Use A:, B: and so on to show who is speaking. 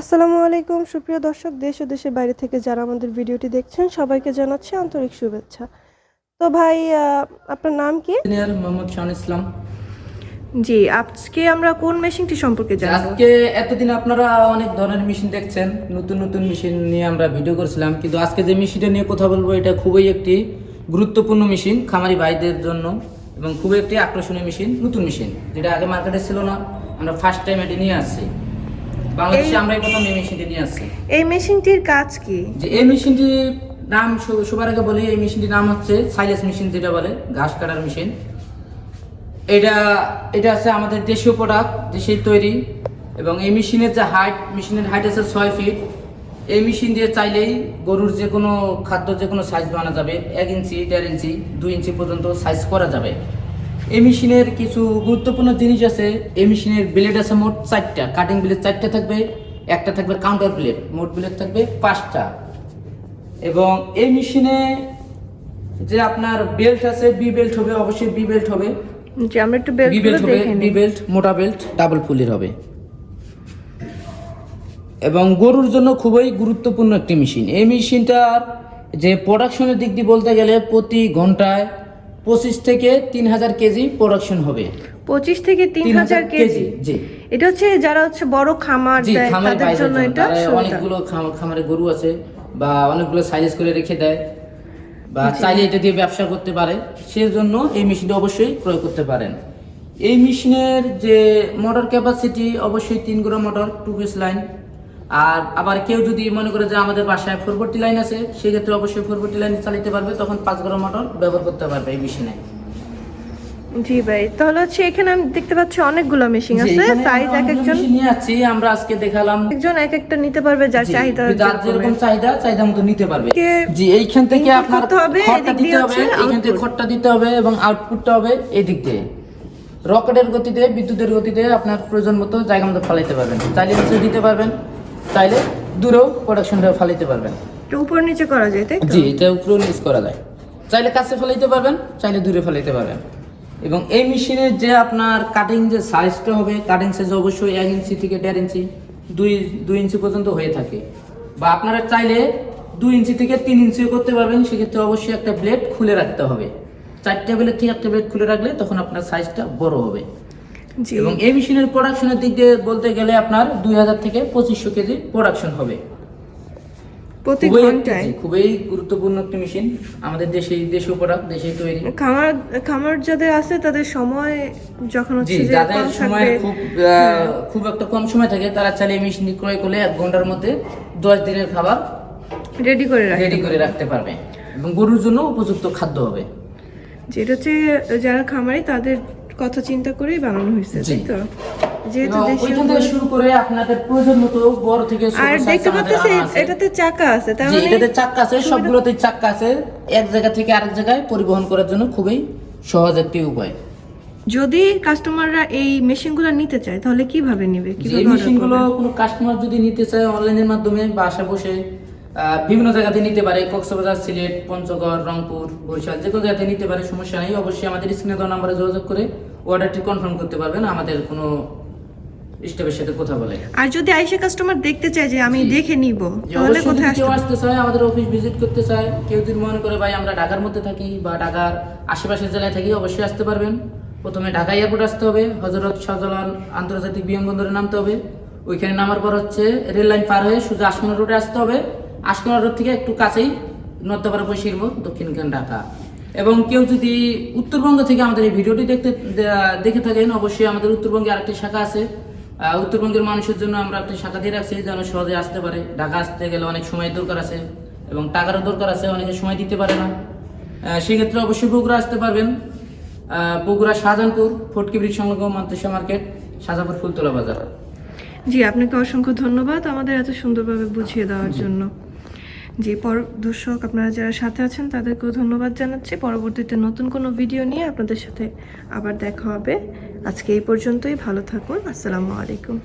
A: আসসালামু আলাইকুম সুপ্রিয় দর্শক দেশ ও দেশের বাইরে থেকে যারা আমাদের ভিডিওটি দেখছেন সবাইকে জানাচ্ছি আন্তরিক শুভেচ্ছা। তো ভাই আপনার নাম কি?
B: ইঞ্জিনিয়ার মোহাম্মদ শাহান ইসলাম।
A: জি আজকে আমরা কোন মেশিনটি সম্পর্কে জানব?
B: আজকে এতদিন আপনারা অনেক ধরনের মেশিন দেখছেন নতুন নতুন মেশিন নিয়ে আমরা ভিডিও করেছিলাম কিন্তু আজকে যে মেশিনটা নিয়ে কথা বলব এটা খুবই একটি গুরুত্বপূর্ণ মেশিন খামারি ভাইদের জন্য এবং খুবই একটি আকর্ষণীয় মেশিন নতুন মেশিন যেটা আগে মার্কেটে ছিল না আমরা ফার্স্ট টাইম এটি নিয়ে আসছি। বাংলাদেশে আমরা এই প্রথম এই মেশিনটি নিয়ে আসছি।
A: এই মেশিনটির কাজ কি?
B: যে এই মেশিনটির নাম সবার আগে বলি এই মেশিনটির নাম হচ্ছে সাইলেস মেশিন যেটা বলে ঘাস কাটার মেশিন। এটা এটা আছে আমাদের দেশীয় প্রোডাক্ট দেশের তৈরি। এবং এই মেশিনের যে হাইট মেশিনের হাইট আছে ছয় ফিট এই মেশিন দিয়ে চাইলেই গরুর যে কোনো খাদ্য যে কোনো সাইজ বানানো যাবে। এক ইঞ্চি দেড় ইঞ্চি দুই ইঞ্চি পর্যন্ত সাইজ করা যাবে। এই মেশিনের কিছু গুরুত্বপূর্ণ জিনিস আছে। এই মেশিনের ব্লেড আছে মোট চারটা। কাটিং ব্লেড চারটা থাকবে একটা থাকবে কাউন্টার ব্লেড মোট ব্লেড থাকবে পাঁচটা। এবং এই মেশিনে যে আপনার বেল্ট আছে বি বেল্ট হবে অবশ্যই বি বেল্ট হবে।
A: জি আমরা একটু
B: বেল্ট হবে বি বেল্ট মোটা বেল্ট ডাবল ফুলের হবে। এবং গরুর জন্য খুবই গুরুত্বপূর্ণ একটি মেশিন। এই মেশিনটার যে প্রোডাকশনের দিক দিয়ে বলতে গেলে প্রতি ঘন্টায় পঁচিশ থেকে তিন হাজার কেজি প্রোডাকশন হবে।
A: পঁচিশ থেকে তিন হাজার কেজি
B: জি।
A: এটা হচ্ছে যারা হচ্ছে বড় খামার দেয় তাদের জন্য এটা
B: অনেকগুলো খামারে গরু আছে বা অনেকগুলো সাইজ করে রেখে দেয় বা চাইলে এটা দিয়ে ব্যবসা করতে পারে। সেজন্য এই মেশিনটা অবশ্যই প্রয়োগ করতে পারেন। এই মেশিনের যে মোটর ক্যাপাসিটি অবশ্যই তিন গুঁড়ো মোটর টু পিস লাইন আর আবার কেউ যদি মনে করে যে আমাদের বাসায় ফোরবর্তী লাইন আছে সেক্ষেত্রে অবশ্যই ফোরবর্তী লাইন চালাতে পারবে তখন পাঁচ গুঁড়ো মোটর ব্যবহার করতে পারবে এই মেশিনে
A: জি ভাই তাহলে হচ্ছে এখানে আমি দেখতে পাচ্ছি অনেকগুলো মেশিন আছে সাইজ এক একজন।
B: নিয়ে যাচ্ছি আমরা আজকে দেখালাম।
A: একজন এক একটা নিতে পারবে যার চাহিদা
B: যার যেরকম চাহিদা চাহিদা মতো নিতে পারবে। জি এইখান থেকে আপনার খড়টা
A: এদিক
B: দিতে হবে এইখান থেকে। খড়টা দিতে হবে এবং আউটপুটটা হবে এই দিক দিয়ে। রকেটের গতিতে বিদ্যুতের গতিতে আপনার প্রয়োজন মতো জায়গা মতো ফালাইতে পারবেন। চাইলে নিচে দিতে পারবেন। চাইলে দূরেও প্রোডাকশনটা ফালাইতে পারবেন।
A: একটু উপর নিচে করা যায় তাই তো?
B: জি এটা উপরেও নিচ করা যায়। চাইলে কাছে ফেলাইতে পারবেন চাইলে দূরে ফেলাইতে পারবেন। এবং এই মেশিনের যে আপনার কাটিং যে সাইজটা হবে কাটিং সাইজ অবশ্যই এক ইঞ্চি থেকে দেড় ইঞ্চি দুই দুই ইঞ্চি পর্যন্ত হয়ে থাকে। বা আপনারা চাইলে দুই ইঞ্চি থেকে তিন ইঞ্চিও করতে পারবেন সেক্ষেত্রে অবশ্যই একটা ব্লেড খুলে রাখতে হবে। চারটে ব্লেড থেকে একটা ব্লেড খুলে রাখলে তখন আপনার সাইজটা বড় হবে। এবং এই মেশিনের প্রোডাকশনের দিক দিয়ে বলতে গেলে আপনার দুই হাজার থেকে পঁচিশশো কেজি প্রোডাকশন হবে।
A: প্রতি ঘন্টায়?
B: খুবই গুরুত্বপূর্ণ একটি মেশিন। আমাদের দেশে দেশীয় প্রোডাক্ট দেশেই তৈরি।
A: খামার খামার যাদের আছে তাদের সময় যখন হচ্ছে যে
B: যাদের সময় খুব আহ, খুব একটা কম সময় থাকে তারা এই মেশিন ক্রয় করলে এক ঘণ্টার মধ্যে দশ দিনের খাবার
A: রেডি করে
B: রেডি করে রাখতে পারবে। এবং গরুর জন্য উপযুক্ত খাদ্য হবে।
A: যেটা হচ্ছে যারা খামারি তাদের কথা চিন্তা করেই বানানো হয়েছে তাই তো? যেহেতু দেশীয়
B: শুরু করে আপনাদের প্রয়োজন মতো বড় থেকে
A: আর দেখতে এটাতে চাকা আছে তার মানে
B: এটাতে চাক্কা আছে সবগুলোতে চাক্কা আছে। এক জায়গা থেকে আরেক জায়গায় পরিবহন করার জন্য খুবই সহজ একটি উপায়।
A: যদি কাস্টমাররা এই মেশিনগুলো নিতে চায় তাহলে কীভাবে নিবে? কীভাবে
B: এই মেশিনগুলো কোনো কাস্টমার যদি নিতে চায় অনলাইনের মাধ্যমে বাসা বসে বিভিন্ন জায়গাতে নিতে পারে কক্সবাজার সিলেট পঞ্চগড় রংপুর বরিশাল যে কোনো জায়গাতে নিতে পারে সমস্যা নেই। অবশ্যই আমাদের স্ক্রিনে দেওয়া নাম্বারে যোগাযোগ করে অর্ডারটি কনফার্ম করতে পারবেন আমাদের কোনো স্টাফের সাথে কথা বলে।
A: আর যদি আইসে কাস্টমার দেখতে চায় যে আমি দেখে নিব তাহলে কোথায়
B: কেউ
A: আসতে
B: আসতে চায় আমাদের অফিস ভিজিট করতে চায় কেউ যদি মনে করে ভাই আমরা ঢাকার মধ্যে থাকি বা ঢাকার আশেপাশের জেলায় থাকি অবশ্যই আসতে পারবেন। প্রথমে ঢাকা এয়ারপোর্ট আসতে হবে হজরত শাহজালাল আন্তর্জাতিক বিমানবন্দরে নামতে হবে। ওইখানে নামার পর হচ্ছে রেল লাইন পার হয়ে সোজা আশকোনা রোডে আসতে হবে। আশকোনা রোড থেকে একটু কাছেই নর্থপাড়া বসিরব দক্ষিণখান ঢাকা। এবং কেউ যদি উত্তরবঙ্গ থেকে আমাদের এই ভিডিওটি দেখতে দেখে থাকেন অবশ্যই আমাদের উত্তরবঙ্গে আরেকটি শাখা আছে। উত্তরবঙ্গের মানুষের জন্য আমরা একটা শাখা দিয়ে রাখছি যেন সহজে আসতে পারে। ঢাকা আসতে গেলে অনেক সময় দরকার আছে এবং টাকারও দরকার আছে অনেকে সময় দিতে পারে না। সেক্ষেত্রে অবশ্যই বগুড়া আসতে পারবেন। বগুড়া শাহজাহানপুর ফটকি ব্রিজ সংলগ্ন মান্তেশা মার্কেট শাহজাহানপুর ফুলতলা বাজার।
A: জি আপনাকে অসংখ্য ধন্যবাদ আমাদের এত সুন্দরভাবে বুঝিয়ে দেওয়ার জন্য। জি, পর দর্শক, আপনারা যারা সাথে আছেন, তাদেরকেও ধন্যবাদ জানাচ্ছি। পরবর্তীতে নতুন কোনো ভিডিও নিয়ে আপনাদের সাথে আবার দেখা হবে। আজকে এই পর্যন্তই, ভালো থাকুন। আসসালামু আলাইকুম।